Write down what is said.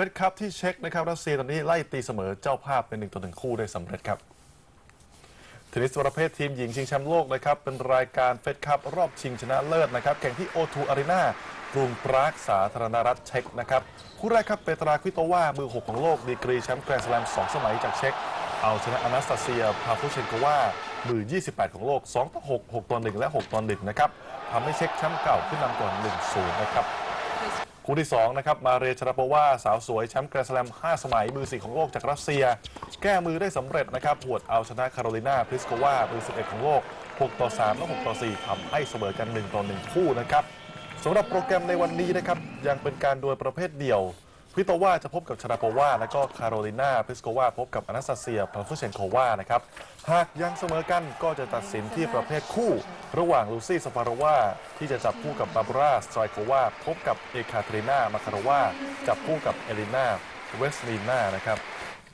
ฟดคัพที่เช็คนะครับรัสเซียตอนนี้ไล่ตีเสมอเจ้าภาพเป็นหนึ่งต่อหนึ่งคู่ได้สำเร็จครับเทนนิสประเภททีมหญิงชิงแชมป์โลกนะครับเป็นรายการเฟดคัพรอบชิงชนะเลิศนะครับแข่งที่ O2 Arena กรุงปรากสาธารณรัฐเช็กนะครับคู่แรกครับเปตราควิโตวามือ 6 ของโลกดีกรีแชมป์แกรนด์สแลม2สมัยจากเช็กเอาชนะอนาสตาเซียพาฟูเชนโกวามือ 28 ของโลก 2 ต่อ 6 6 ต่อ 1 และ 6 ต่อ 1 นะครับทำให้เช็กแชมป์เก่าขึ้นนำก่อน 1-0 นะครับ คู่ที่2นะครับมาเรยชราโปวาสาวสวยแชมป์แกรนด์สแลม 5 สมัย มือ 4 ของโลกจากรัสเซีย แก้มือได้สำเร็จนะครับหวดเอาชนะคาโรลินาพริสโกวามือ 11 ของโลก 6 ต่อ 3 และ 6 ต่อ 4ทำให้เสมอกัน 1 ต่อ 1 คู่นะครับสำหรับโปรแกรมในวันนี้นะครับยังเป็นการดวลประเภทเดี่ยว พิโตวาจะพบกับชราโปวา และก็คาโรลินาพลิสโกวาพบกับอนาสตาเซียพาฟูเชนโควานะครับ หากยังเสมอกันก็จะตัดสินที่ประเภทคู่ ระหว่างลูซี่สฟาราวา ที่จะจับคู่กับบาบราสไตรโควา พบกับเอคาเทรินามาคาราวา จับคู่กับเอลินาเวสลีนานะครับ